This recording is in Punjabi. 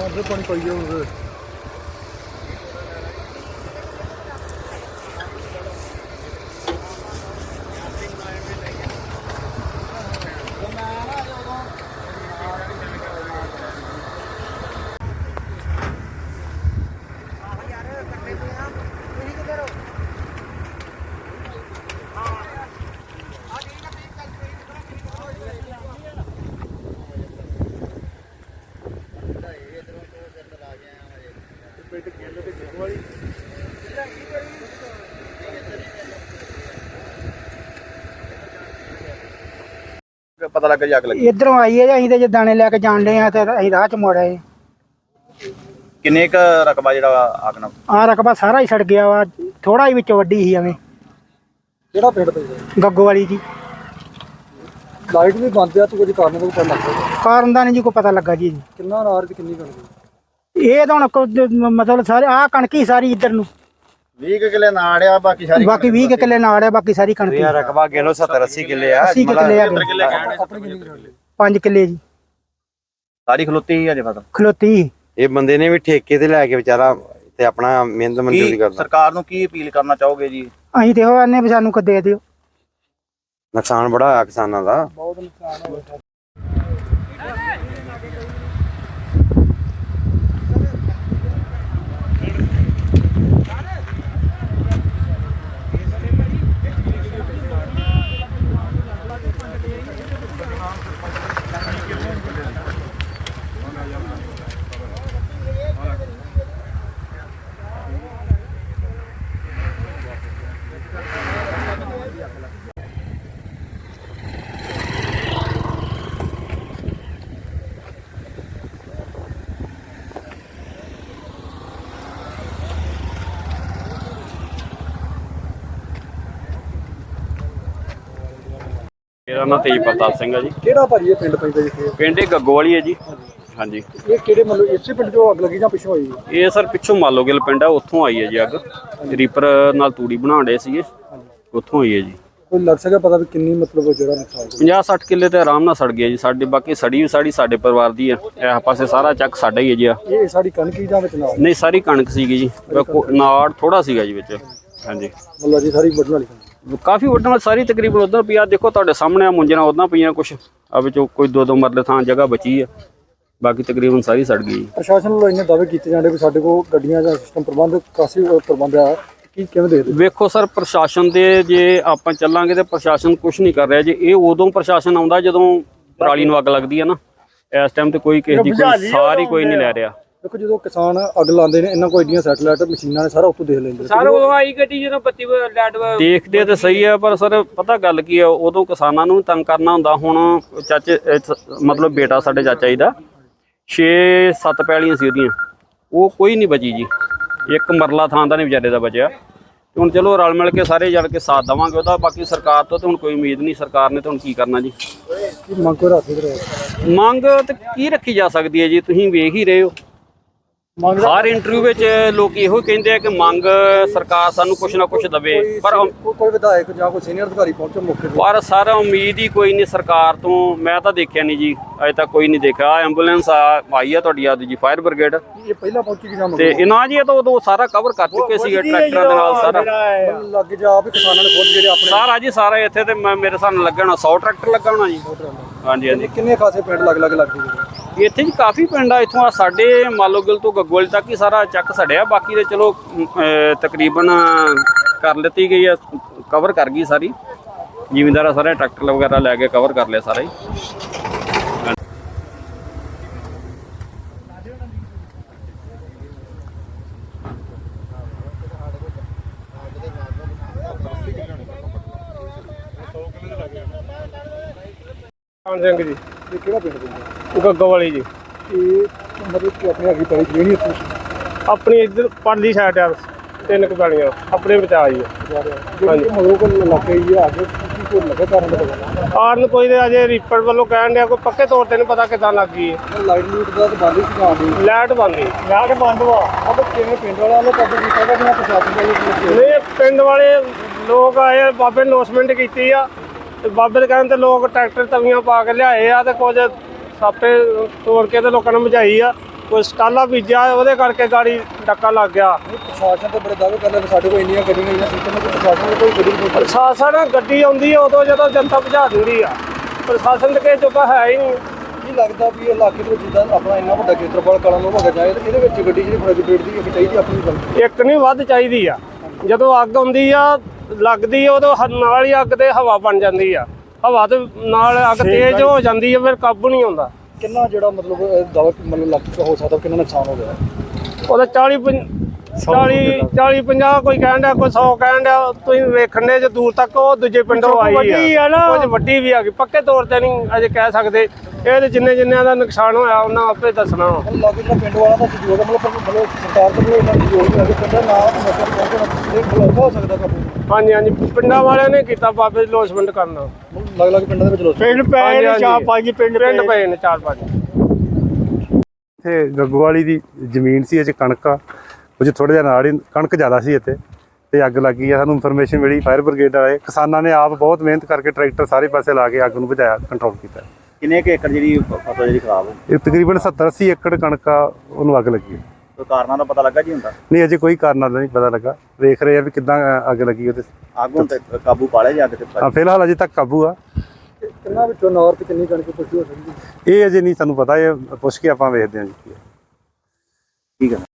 Ah, deux points pour les gars, on veut. ਪਤਾ ਲੱਗਾ ਜੀ ਅੱਗ ਲੱਗੀ। ਇਧਰੋਂ ਆਈ ਹੈ ਜੀ, ਅਸੀਂ ਤੇ ਜੇ ਦਾਣੇ ਲੈ ਕੇ ਜਾਣ ਡਏ ਆ ਤੇ ਅਸੀਂ ਰਾਹ ਚ ਮੁੜ ਆਏ। ਕਿੰਨੇ ਕ ਰਕਬਾ ਜਿਹੜਾ ਅੱਗ ਨਾਲ ਆ ਰਕਬਾ ਸਾਰਾ ਹੀ ਸੜ ਗਿਆ ਵਾ ਥੋੜਾ ਹੀ ਵਿੱਚ ਵੱਡੀ ਸੀ ਐਵੇਂ। ਕਿਹੜਾ ਪਿੰਡ ਪੈਂਦਾ ਗੱਗੋ ਵਾਲੀ ਜੀ। ਲਾਈਟ ਵੀ ਬੰਦ ਆ ਤੂੰ ਕੁਝ ਕਾਰਨ ਤੋਂ ਪਤਾ ਲੱਗਦਾ ਕਾਰਨ ਦਾ ਨਹੀਂ ਜੀ ਕੋਈ ਪਤਾ ਲੱਗਾ ਜੀ। ਕਿੰਨਾ ਨਾਰ ਤੇ ਕਿੰਨੀ ਕਣਕ ਇਹ ਤਾਂ ਹੁਣ ਮਤਲਬ ਸਾਰੇ ਆ ਕਣਕੀ ਸਾਰੀ ਇੱਧਰ ਨੂੰ। 20 ਕਿਲੇ ਨਾੜਿਆ ਬਾਕੀ ਸਾਰੀ ਬਾਕੀ 20 ਕੁ ਕਿੱਲੇ ਨਾਲ ਆ ਬਾਕੀ ਸਾਰੀ ਕਣਕੀ ਰਕਬਾ ਗਿਣੋ 70 80 ਕਿੱਲੇ ਆ 80 ਕੁ ਕਿੱਲੇ ਆ ਕਿਲੇ ਕਹਿਣ ਆਪਣੀ ਕਿੰਨੀ ਕਣਕ 5 ਕਿੱਲੇ ਜੀ। ਸਾਰੀ ਖਲੋਤੀ ਹੀ ਅਜੇ ਫਸਲ ਖਲੋਤੀ। ਇਹ ਬੰਦੇ ਨੇ ਵੀ ਠੇਕੇ ਤੇ ਲੈ ਕੇ ਵਿਚਾਰਾ ਤੇ ਆਪਣਾ ਮਿਹਨਤ ਮਜ਼ਦੂਰੀ ਕੀ ਕਰਦਾ। ਸਰਕਾਰ ਨੂੰ ਕੀ ਅਪੀਲ ਕਰਨਾ ਚਾਹੋਗੇ ਜੀ? ਅਸੀਂ ਤੇ ਉਹ ਆਨੇ ਵੀ ਸਾਨੂੰ ਕੋ ਦੇ ਦਿਓ। ਨੁਕਸਾਨ ਬੜਾ ਹੋਇਆ ਕਿਸਾਨਾਂ ਦਾ। ਬਹੁਤ ਨੁਕਸਾਨ ਹੋਇਆ ਨਾਮ ਤੇਜ ਪ੍ਰਤਾਪ ਸਿੰਘ ਹੈ ਜੀ। ਕਿਹੜਾ ਭਾਜੀ ਇਹ ਪਿੰਡ ਪੈਂਦਾ ਜਿੱਥੇ ਪਿੰਡ ਇਹ ਗੱਗੋਵਾਲੀ ਹੈ ਜੀ। ਹਾਂਜੀ। ਇਹ ਕਿਹੜੇ ਮਤਲਬ ਇਸੇ ਪਿੰਡ ਚੋਂ ਅੱਗ ਲੱਗੀ ਜਾਂ ਪਿੱਛੋਂ ਹੋਈ ਇਹ ਸਰ ਪਿੱਛੋਂ ਮਾਲੋਗਿਲ ਪਿੰਡ ਹੈ ਉੱਥੋਂ ਆਈ ਹੈ ਜੀ ਅੱਗ। ਰੀਪਰ ਨਾਲ ਤੂੜੀ ਬਣਾਉਣ ਡੇ ਸੀਗੇ। ਉੱਥੋਂ ਆਈ ਹੈ ਜੀ। ਕੋਈ ਲੱਗ ਸਕਦਾ ਪਤਾ ਵੀ ਕਿੰਨੀ ਮਤਲਬ ਜਿਹੜਾ ਨੁਕਸਾਨ ਹੋਇਆ? 50 60 ਕਿੱਲੇ ਤੇ ਆਰਾਮ ਨਾਲ ਸੜ ਗਿਆ ਜੀ। ਸਾਡੇ ਬਾਕੀ ਸੜੀ ਵੀ ਸਾੜੀ ਸਾਡੇ ਪਰਿਵਾਰ ਦੀ ਹੈ ਇਹ ਪਾਸੇ ਸਾਰਾ ਚੱਕ ਸਾਡਾ ਹੀ ਹੈ ਜੀ ਆ। ਇਹ ਸਾਡੀ ਕਣਕ ਹੀ ਜਾਂ ਵਿੱਚ ਨਾਲ? ਨਹੀਂ ਸਾਰੀ ਕਣਕ ਸੀਗੀ ਜੀ। ਨਾੜ ਥੋੜਾ ਸੀਗਾ ਜੀ ਵਿੱਚ। ਹਾਂਜੀ। ਮਤਲਬ ਜੀ ਸਾਰੀ ਵੱਢਣ ਵਾਲੀ ਕਾਫੀ ਵੱਡਾ ਸਾਰੀ ਤਕਰੀਬਨ ਉਧਰ ਪਿਆ ਦੇਖੋ ਤੁਹਾਡੇ ਸਾਹਮਣੇ ਆ ਮੁੰਜਣਾ ਉਦਾਂ ਪਈਆਂ ਕੁਛ ਆ ਵਿੱਚੋਂ ਕੋਈ ਦੋ ਦੋ ਮਰਲੇ ਥਾਂ ਜਗ੍ਹਾ ਬਚੀ ਆ ਬਾਕੀ ਤਕਰੀਬਨ ਸਾਰੀ ਸੜ ਗਈ। ਪ੍ਰਸ਼ਾਸਨ ਵੱਲੋਂ ਇੰਨੇ ਦਾਅਵੇ ਕੀਤੇ ਜਾਂਦੇ ਵੀ ਸਾਡੇ ਕੋਲ ਗੱਡੀਆਂ ਦਾ ਸਿਸਟਮ ਪ੍ਰਬੰਧ ਕਾਫੀ ਪ੍ਰਬੰਧ ਆ ਕੀ ਕਿਵੇਂ ਦੇਖਦੇ ਵੇਖੋ ਸਰ ਪ੍ਰਸ਼ਾਸਨ ਦੇ ਜੇ ਆਪਾਂ ਚੱਲਾਂਗੇ ਤੇ ਪ੍ਰਸ਼ਾਸਨ ਕੁਝ ਨਹੀਂ ਕਰ ਰਿਹਾ ਜੇ ਇਹ ਉਦੋਂ ਪ੍ਰਸ਼ਾਸਨ ਆਉਂਦਾ ਜਦੋਂ ਪਰਾਲੀ ਨੂੰ ਅੱਗ ਲੱਗਦੀ ਹੈ ਨਾ ਇਸ ਟਾਈਮ ਤੇ ਕੋਈ ਕਿਸੇ ਦੀ ਕੋਈ ਸਾਰੀ ਕੋਈ ਨਹੀਂ ਲੈ ਰਿਹਾ। ਦੇਖੋ ਜਦੋਂ ਕਿਸਾਨ ਅੱਗ ਲਾਉਂਦੇ ਨੇ ਇਹਨਾਂ ਕੋਲ ਏਡੀਆਂ ਸੈਟਲਾਈਟ ਮਸ਼ੀਨਾਂ ਨੇ ਸਾਰਾ ਉੱਤੋਂ ਦੇਖ ਲੈਂਦੇ ਨੇ। ਸਰ ਉਹ ਆਈ ਗੱਡੀ ਜਦੋਂ ਬੱਤੀ ਲਾਈਟ ਦੇਖਦੇ ਤੇ ਸਹੀ ਹੈ ਪਰ ਸਰ ਪਤਾ ਗੱਲ ਕੀ ਹੈ ਉਦੋਂ ਕਿਸਾਨਾਂ ਨੂੰ ਤੰਗ ਕਰਨਾ ਹੁੰਦਾ। ਹੁਣ ਚਾਚੇ ਸ- ਮਤਲਬ ਬੇਟਾ ਸਾਡੇ ਚਾਚਾ ਜੀ ਦਾ 6-7 ਪੈਲੀਆਂ ਸੀ ਉਹਦੀਆਂ। ਉਹ ਕੋਈ ਨਹੀਂ ਬਚੀ ਜੀ। ਇੱਕ ਮਰਲਾ ਥਾਂ ਦਾ ਨਹੀਂ ਵਿਚਾਰੇ ਦਾ ਬਚਿਆ। ਤੇ ਹੁਣ ਚਲੋ ਰਲ ਮਿਲ ਕੇ ਸਾਰੇ ਜਲ ਕੇ ਸਾਥ ਦੇਵਾਂਗੇ ਉਹਦਾ ਬਾਕੀ ਸਰਕਾਰ ਤੋਂ ਤੇ ਹੁਣ ਕੋਈ ਉਮੀਦ ਨਹੀਂ ਸਰਕਾਰ ਨੇ ਤੇ ਹੁਣ ਕੀ ਕਰਨਾ ਜੀ। ਕੀ ਮੰਗ ਕੋ ਰੱਖਦੇ ਰਹੇ ਮੰਗ ਤੇ ਕੀ ਰੱਖੀ ਜਾ ਸਕਦੀ ਹੈ ਜੀ? ਤੁਸੀਂ ਵੇਖ ਹੀ ਰਹੇ ਹੋ। ਹਰ ਇੰਟਰਵਿਊ ਵਿੱਚ ਲੋਕ ਇਹੋ ਕਹਿੰਦੇ ਆ ਕਿ ਮੰਗ ਸਰਕਾਰ ਸਾਨੂੰ ਕੁਝ ਨਾ ਕੁਝ ਦਵੇ। ਪਰ ਕੋਈ ਵਿਧਾਇਕ ਜਾਂ ਕੋਈ ਸੀਨੀਅਰ ਅਧਿਕਾਰੀ ਪਹੁੰਚੋ ਮੌਕੇ ਪਰ ਸਰ ਉਮੀਦ ਹੀ ਕੋਈ ਨਹੀਂ ਸਰਕਾਰ ਤੋਂ। ਮੈਂ ਤਾਂ ਦੇਖਿਆ ਨਹੀਂ ਜੀ ਅਜੇ ਤੱਕ ਕੋਈ ਨਹੀਂ ਦੇਖਿਆ। ਐਂਬੂਲੈਂਸ ਆ ਆਈ ਆ ਤੁਹਾਡੀ ਆ ਜੀ ਫਾਇਰ ਬ੍ਰਿਗੇਡ ਇਹ ਪਹਿਲਾਂ ਪਹੁੰਚੀ ਕਿ ਜਾਂ ਤੇ ਇਹਨਾਂ ਜੀ ਇਹ ਤਾਂ ਉਦੋਂ ਸਾਰਾ ਕਵਰ ਕਰ ਚੁੱਕੇ ਸੀਗੇ ਟਰੈਕਟਰਾਂ ਦੇ ਨਾਲ ਸਾਰਾ? ਲੱਗ ਜਾ ਵੀ ਕਿਸਾਨਾਂ ਨੇ ਖੁਦ ਜਿਹੜੇ ਆਪਣੇ ਸਾਰਾ ਜੀ ਸਾਰਾ ਇੱਥੇ ਤੇ ਮੇਰੇ ਸਾਹਮਣੇ ਲੱਗਣਾ 100 ਟਰੈਕਟਰ ਲੱਗਾ ਹੋਣਾ ਜੀ ਹਾਂਜੀ ਹਾਂਜੀ। ਕਿੰਨੇ ਖਾਸੇ ਪਿੰਡ ਲੱਗ ਲੱਗ ਲੱਗਦੇ ਇੱਥੇ ਜੀ ਕਾਫੀ ਪਿੰਡ ਆ, ਇੱਥੋਂ ਆ ਸਾਡੇ ਮਾਲੋਗਲ ਤੋਂ ਗੱਗੋਲ ਤੱਕ ਹੀ ਸਾਰਾ ਚੱਕ ਸੜਿਆ, ਬਾਕੀ ਦੇ ਚਲੋ ਤਕਰੀਬਨ ਕਰ ਲਿੱਤੀ ਗਈ ਆ ਕਵਰ ਕਰ ਗਈ ਸਾਰੀ। ਜ਼ਿਮੀਂਦਾਰਾ ਸਾਰੇ, ਟਰੈਕਟਰ ਵਗੈਰਾ ਲੈ ਕੇ ਕਵਰ ਕਰ ਲਿਆ ਸਾਰਾ ਹੀ। ਕਾਨ ਸਿੰਘ ਜੀ, ਇਹ ਕਿਹੜਾ ਪਿੰਡ ਪੈਂਦਾ ਗੱਗੋ ਵਾਲੀ ਜੀ। ਇਹ ਮਤਲਬ ਕਿ ਆਪਣੇ ਅੱਗੇ ਪਈ ਜਿਹੜੀ ਇੱਥੇ ਆਪਣੀ ਇੱਧਰ ਪਰਲੀ ਸਾਈਡ ਆ ਤਿੰਨ ਕੁ ਪੈਲੀਆਂ ਆਪਣੇ ਬਚਾ ਜੀ ਜਿਹੜੀ ਮਗਰੋਂ ਕੋਲ ਇਲਾਕੇ ਹੀ ਆ। ਅੱਗੇ ਕੀ ਕੋਈ ਲੱਗੇ ਕਾਰਨ ਦਾ ਪਤਾ ਕੋਈ ਅਜੇ ਰੀਪਰ ਵੱਲੋਂ ਕਹਿਣ ਡਿਆ ਕੋਈ ਪੱਕੇ ਤੌਰ ਤੇ ਨਹੀਂ ਪਤਾ ਕਿਦਾਂ ਲੱਗ ਗਈ ਹੈ ਲਾਈਟ ਲੂਟ ਦਾ ਤਾਂ ਬੰਦ ਹੀ। ਸੀ ਜਾਂਦੀ ਲਾਈਟ ਬੰਦ ਗਈ ਲਾਈਟ ਬੰਦ ਵਾ ਅਬ ਕਿਵੇਂ ਪਿੰਡ ਵਾਲਿਆਂ ਨੇ ਕਦੋਂ ਕੀਤਾ ਕਿ ਮੈਂ ਪ੍ਰਸ਼ਾਸਨ ਦਾ ਇਹ ਨਹੀਂ ਪਿੰਡ ਵਾਲੇ ਲੋਕ ਆਏ ਬਾਬੇ ਨੋਸਮੈਂਟ ਕੀਤੀ ਆ। ਤੇ ਬਾਬੇ ਦੇ ਕਹਿਣ ਤੇ ਲੋਕ ਟਰੈਕਟਰ ਤਵੀਆਂ ਪਾ ਕੇ ਲਿਆਏ ਆ ਤੇ ਕੁਝ ਸਾਪੇ ਤੋੜ ਕੇ ਤੇ ਲੋਕਾਂ ਨੇ ਬੁਝਾਈ ਆ। ਕੋਈ ਸਟਾਲਾ ਬੀਜਿਆ ਉਹਦੇ ਕਰਕੇ ਗਾੜੀ ਡੱਕਾ ਲੱਗ ਗਿਆ। ਪ੍ਰਸ਼ਾਸਨ ਤੇ ਬੜੇ ਦਾਅਵੇ ਕਰਦਾ ਸਾਡੇ ਕੋਲ ਇੰਨੀਆਂ ਗੱਡੀਆਂ ਜਾਂ ਸਿਸਟਮ ਕੋਈ ਪ੍ਰਸ਼ਾਸਨ ਕੋਈ ਗੱਡੀ ਨਹੀਂ ਪ੍ਰਸ਼ਾਸਨ ਗੱਡੀ ਆਉਂਦੀ ਆ ਉਦੋਂ ਜਦੋਂ ਜਨਤਾ ਭਜਾ ਦਿੰਦੀ ਆ। ਪ੍ਰਸ਼ਾਸਨ ਤੇ ਕਿਸੇ ਚੁੱਕਾ ਹੈ ਹੀ ਨਹੀਂ। ਕੀ ਲੱਗਦਾ ਵੀ ਇਹ ਇਲਾਕੇ ਦੇ ਵਿੱਚ ਜਿੱਦਾਂ ਆਪਣਾ ਇੰਨਾ ਵੱਡਾ ਖੇਤਰਫਲ ਕਲਾਂ ਨੂੰ ਭਗਾ ਜਾਏ ਤੇ ਇਹਦੇ ਵਿੱਚ ਗੱਡੀ ਜਿਹੜੀ ਫ਼ਰਕ ਪੇਟ ਦੀ ਇੱਕ ਚਾਹੀਦੀ ਆਪਣੀ ਗੱਲ। ਇੱਕ ਨਹੀਂ ਵੱਧ ਚਾਹੀਦੀ ਆ। ਜਦੋਂ ਅੱਗ ਆਉਂਦੀ ਆ ਲੱਗਦੀ ਆ ਉਦੋਂ ਹ- ਨਾਲ ਹੀ ਅੱਗ ਤੇ ਹਵਾ ਬਣ ਜਾਂਦੀ ਆ। ਹਵਾ ਤੇ ਨਾਲ ਅੱਗ ਤੇਜ਼ ਹੋ ਜਾਂਦੀ ਆ ਫਿਰ ਕਾਬੂ ਨਹੀਂ ਆਉਂਦਾ। ਕਿੰਨਾ ਜਿਹੜਾ ਮਤਲਬ ਦਾਅਵਾ ਮਤਲਬ ਲੱਗ ਹੋ ਸਕਦਾ ਕਿੰਨਾ ਨੁਕਸਾਨ ਹੋ ਗਿਆ? ਉਹਦਾ 40 ਪੰ- 40 40 50 ਕੋਈ ਕਹਿਣ ਡਿਆ ਕੋਈ 100 ਕਹਿਣ ਡਿਆ ਤੁਸੀਂ ਵੇਖਣ ਦੇ ਜੇ ਦੂਰ ਤੱਕ ਉਹ ਦੂਜੇ ਪਿੰਡੋਂ ਆਈ ਆ। ਕੁਝ ਵੱਡੀ ਵੀ ਆ ਗਈ। ਪੱਕੇ ਤੌਰ ਤੇ ਨਹੀਂ ਅਜੇ ਕਹਿ ਸਕਦੇ। ਇਹ ਤੇ ਜਿੰਨੇ ਜਿੰਨਿਆਂ ਦਾ ਨੁਕਸਾਨ ਹੋਇਆ ਉਹਨਾਂ ਆਪੇ ਦੱਸਣਾ। ਵਾ। ਮਤਲਬ ਲੱਗ ਜਿਹੜਾ ਪਿੰਡ ਵਾਲਾ ਦਾ ਸਹਿਯੋਗ ਹੈ, ਮਤਲਬ ਮਤਲਬ ਸਰਕਾਰ ਦਾ ਕੋਈ ਇੰਨਾ ਸਹਿਯੋਗ ਨਹੀਂ ਹੈ ਕਿ ਪਿੰਡਾਂ ਨਾ ਮਤਲਬ ਪਹੁੰਚਣਾ ਇਹ ਖਲੋਖਾ ਹੋ ਸਕਦਾ ਕਾਬੂ ਹਾਂਜੀ ਹਾਂਜੀ। ਪਿੰਡਾਂ ਵਾਲਿਆਂ ਨੇ ਕੀਤਾ ਬਾਬੇ ਦੀ ਲੋਸਮੈਂਟ ਕਰਨਾ ਲੱਗ ਲੱਗ ਪਿੰਡਾਂ ਦੇ ਵਿੱਚ ਲੋਕ ਪਿੰਡ ਪਏ ਨੇ ਚਾਰ ਪੰਜ ਪਿੰਡ ਪਿੰਡ ਪਏ ਨੇ ਚਾਰ ਪੰਜ। ਇੱਥੇ ਗੱਗੋਵਾਲੀ ਦੀ ਜ਼ਮੀਨ ਸੀ ਇਹ 'ਚ ਕਣਕ ਆ। ਉਹ 'ਚ ਥੋੜਾ ਜਿਹਾ ਨਾਲ ਹੀ ਕਣਕ ਜ਼ਿਆਦਾ ਸੀ ਇੱਥੇ ਤੇ ਅੱਗ ਲੱਗੀ ਆ ਸਾਨੂੰ ਇਨਫੋਰਮੇਸ਼ਨ ਮਿਲੀ ਫਾਇਰ ਬ੍ਰਿਗੇਡ ਵਾਲੇ। ਕਿਸਾਨਾਂ ਨੇ ਆਪ ਬਹੁਤ ਮਿਹਨਤ ਕਰਕੇ ਟਰੈਕਟਰ ਸਾਰੇ ਪਾਸੇ ਲਾ ਕੇ ਅੱਗ ਨੂੰ ਬੁਝਾਇਆ ਕੰਟਰੋਲ ਕੀਤਾ। ਕਿੰਨੇ ਕੁ ਏਕੜ ਜਿਹੜੀ ਫਸਲ ਜਿਹੜੀ ਖਰਾਬ ਹੋ ਇਹ ਤਕਰੀਬਨ 70 80 ਏਕੜ ਕਣਕ ਆ ਉਹਨੂੰ ਅੱਗ ਲੱਗੀ ਹੈ। ਕੋਈ ਕਾਰਨਾਂ ਦਾ ਪਤਾ ਲੱਗਾ ਜੀ ਹੁੰਦਾ ਨਹੀਂ ਅਜੇ ਕੋਈ ਕਾਰਨ ਦਾ ਨਹੀਂ ਪਤਾ ਲੱਗਾ। ਵੇਖ ਰਹੇ ਆ ਵੀ ਕਿੱਦਾਂ ਅੱਗ ਲੱਗੀ ਉਹਦੇ ਅੱਗ ਹੁਣ ਤੇ ਕਾਬੂ ਪਾ ਲਿਆ ਜੀ ਅੱਗ ਤੇ ਹਾਂ ਫਿਲਹਾਲ ਅਜੇ ਤੱਕ ਕਾਬੂ ਆ। ਕਿੰਨਾ ਵਿੱਚੋਂ ਨੌਰ ਤੇ ਕਿੰਨੀ ਕਣਕ ਪੁੱਛੀ ਹੋ ਸਕਦੀ? ਇਹ ਅਜੇ ਨਹੀਂ ਸਾਨੂੰ ਪਤਾ ਇਹ ਪੁੱਛ ਕੇ ਆਪਾਂ ਵੇਖਦੇ ਹਾਂ ਜੀ। ਠੀਕ ਹੈ।